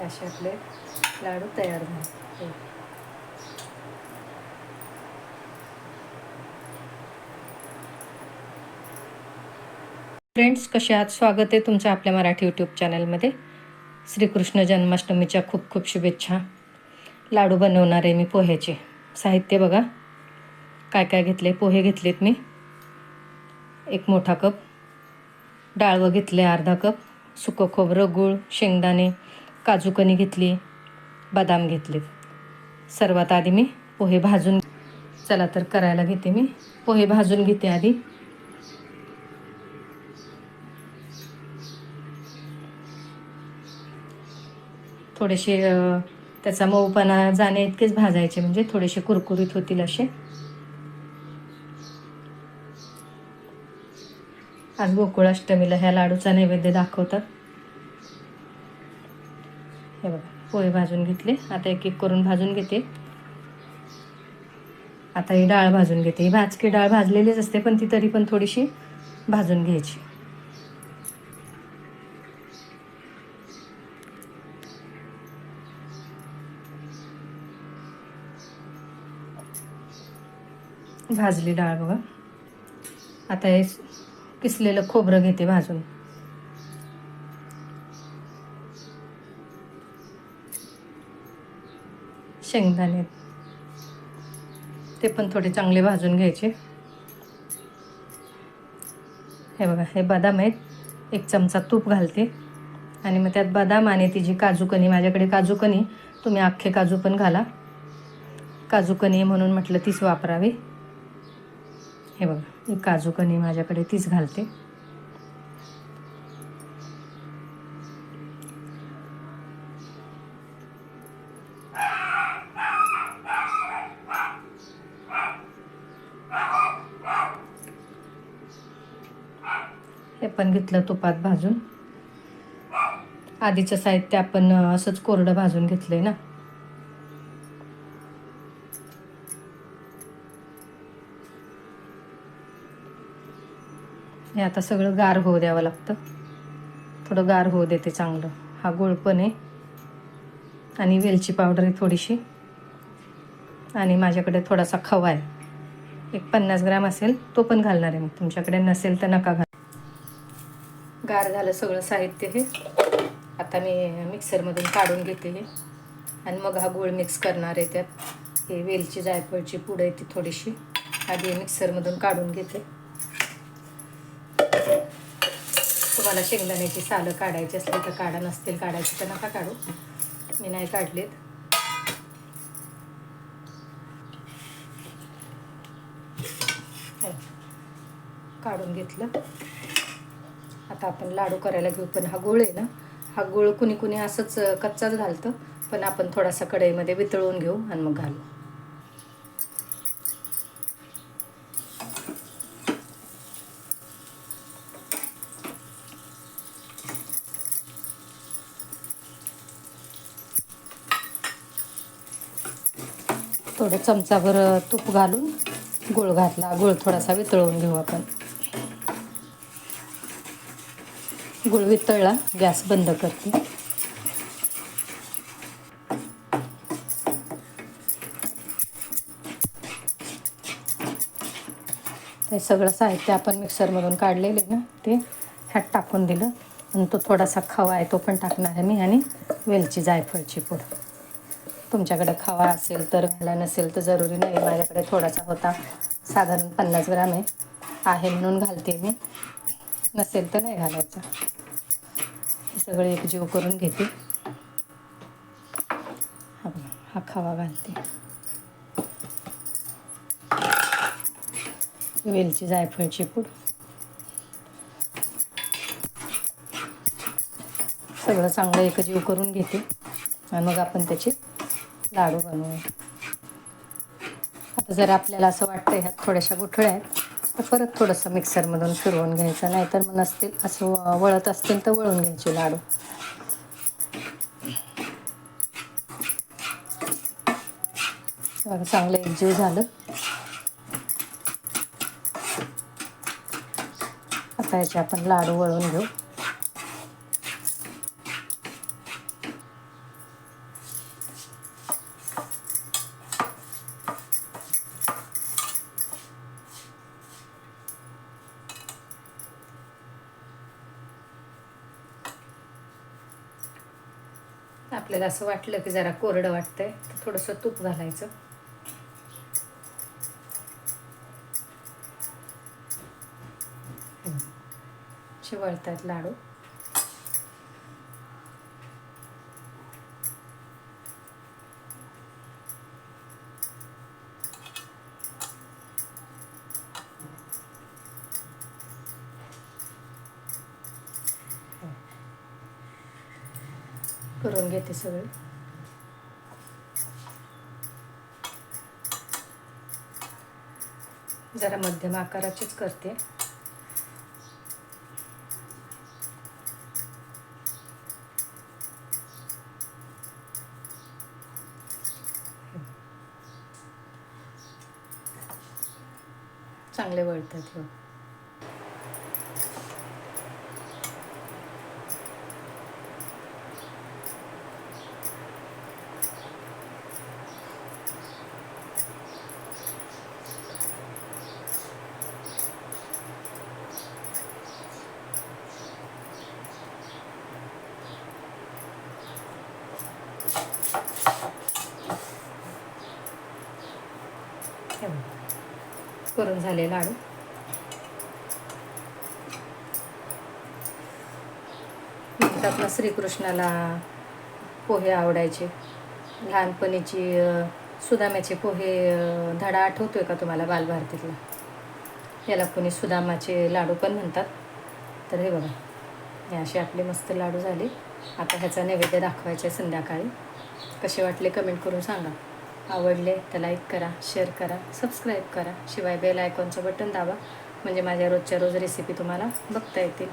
असे आपले लाडू तयार झाले. हो. फ्रेंड्स कसे आहात? स्वागत आहे तुमचं आपल्या मराठी यूट्यूब चॅनलमध्ये. श्रीकृष्ण जन्माष्टमीच्या खूप खूप शुभेच्छा. लाडू बनवणार आहे मी पोह्याचे. साहित्य बघा. काय काय घेतले? पोहे घेतलेत मी. एक मोठा कप. डाळवं घेतले अर्धा कप. सुकं खोबरं गूळ शेंगदाणे काजूकणी घेतली बदाम घेतले. सर्वात आधी मी पोहे भाजून चला तर करायला घेते मी. पोहे भाजून घेते आधी. थोडेसे त्याचा मऊपणा जाणे इतकेच भाजायचे म्हणजे थोडेसे कुरकुरीत होतील असे. आज गोकुळाष्टमीला ह्या लाडूचा नैवेद्य दाखवतात. हे बघा पोहे भाजून घेतले. आता एक एक करून भाजून घेते. आता ही डाळ भाजून घेते. ही भाजकी डाळ भाजलेलीच असते पण ती तरी पण थोडीशी भाजून घ्यायची. भाजली डाळ बघा. आता हे किसलेलं खोबरं घेते भाजून. शेंगदाणे ते पण थोडे चांगले भाजून घ्यायचे. हे बघा हे बदाम आहेत. एक चमचा तूप घालते. आणि मग त्यात बदाम आणि ती जी माझ्याकडे काजूकणी तुम्ही अख्खे काजू पण घाला. काजूकणी म्हणून म्हटलं तीच वापरावी. हे बघा ही काजूकणी माझ्याकडे तीच घालते. हे पण घेतलं तुपात भाजून. आधीचं साहित्य आपण असंच कोरडं भाजून घेतलंय ना. हे आता सगळं गार होऊ द्यावं लागतं. थोडं गार होऊ देते चांगलं. हा गोळ पण आहे. आणि वेलची पावडर आहे थोडीशी. आणि माझ्याकडे थोडासा खवा आहे. एक पन्नास ग्राम असेल तो पण घालणार आहे मी तुमच्याकडे नसेल तर नका घाल. गार झालं सगळं साहित्य हे. आता मी मिक्सरमधून काढून घेते हे. आणि मग हा गूळ मिक्स करणार आहे त्यात. हे वेलची जायफळची पूड आहे ती थोडीशी. आधी मिक्सरमधून काढून घेते. तुम्हाला शेंगदाण्याची सालं काढायची असली तर काढा नसतील काढायची तर नका काढू. मी नाही काढलेत. काढून घेतलं. आता आपण लाडू करायला घेऊ पण हा गुळ आहे ना हा गोळ कुणी कुणी असंच कच्चाच घालतं पण आपण थोडासा कढईमध्ये वितळवून घेऊ आणि मग घालू. थोडं चमचाभर तूप घालून गुळ घातला गुळ थोडासा वितळवून घेऊ आपण. गुळ वितळला गॅस बंद करते. हे सगळं साहित्य आपण मिक्सरमधून काढलेले ना ते ह्यात टाकून दिलं. आणि तो थोडासा खवा आहे तो पण टाकणार आहे मी आणि वेलची जायफळची पूड. तुमच्याकडे खवा असेल तर घाला नसेल तर जरुरी नाही. माझ्याकडे थोडासा होता. साधारण पन्नास ग्राम आहे. आहे म्हणून घालते मी. नसेल तर नाही घालायचं. हे सगळे एकजीव करून घेते. हा खावा हा घालते. वेलची जायफळची पूड. सगळं चांगलं एकजीव करून घेते. आणि मग आपण त्याचे लाडू बनवू आता जर आपल्याला असं वाटतं ह्यात थोड्याशा गुठळ्या आहेत परत थोडंसं मिक्सरमधून फिरवून घ्यायचं नाहीतर मग नसतील असं वळत असतील तर वळून घ्यायचे लाडू. चांगलं एकजीव झालं. आता याचे आपण लाडू वळून घेऊ. आपल्याला असं वाटलं की जरा कोरडं वाटतंय तर थोडंसं तूप घालायचं. शिवळतात लाडू. करून घेते सगळे. जरा मध्यम आकाराचीच करते. चांगले वळतात करून झाले लाडू. म्हणतात ना श्रीकृष्णाला पोहे आवडायचे. लहानपणीची सुदाम्याचे पोहे धडा धडा आठवतोय का तुम्हाला बालभारतीतला? याला कोणी सुदामाचे लाडू पण म्हणतात. तर हे बघा हे असे आपले मस्त लाडू झाले. आता ह्याचा नैवेद्य दाखवायचा आहे संध्याकाळी. कसे वाटले कमेंट करून सांगा. आवडले तर लाईक करा शेअर करा सबस्क्राईब करा. शिवाय बेल आयकॉनचं बटन दाबा. म्हणजे माझ्या रोजच्या रोज रेसिपी तुम्हाला बघता येतील.